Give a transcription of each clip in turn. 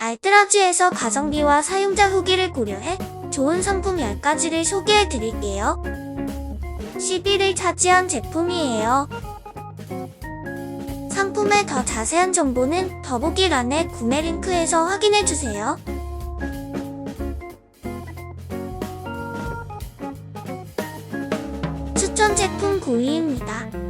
알뜰아지에서 가성비와 사용자 후기를 고려해 좋은 상품 10가지를 소개해 드릴게요. 10위를 차지한 제품이에요. 상품의 더 자세한 정보는 더보기란의 구매 링크에서 확인해 주세요. 추천 제품 9위입니다.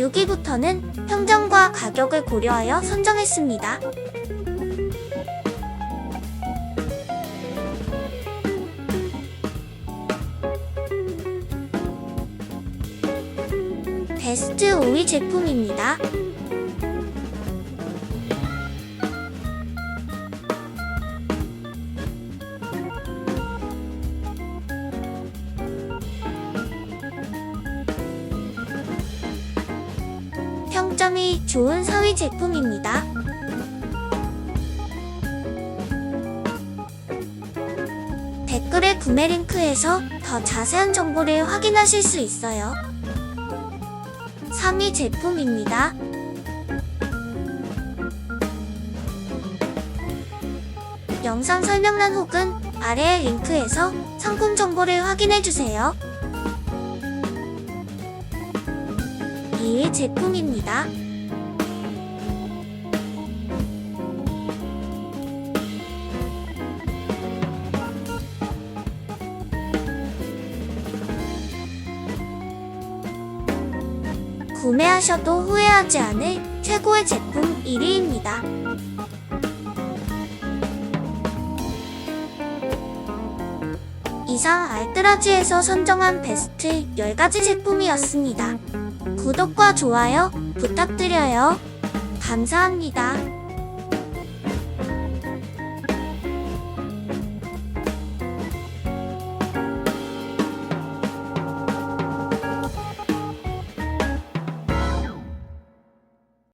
(6위부터는) 평점과 가격을 고려하여 선정했습니다. 베스트 5위 제품입니다. 평점이 좋은 4위 제품입니다. 댓글의 구매 링크에서 더 자세한 정보를 확인하실 수 있어요. 3위 제품입니다. 영상 설명란 혹은 아래의 링크에서 상품 정보를 확인해주세요. 2위 제품입니다. 구매하셔도 후회하지 않을 최고의 제품 1위입니다. 이상 알뜰아지에서 선정한 베스트 10가지 제품이었습니다. 구독과 좋아요 부탁드려요. 감사합니다.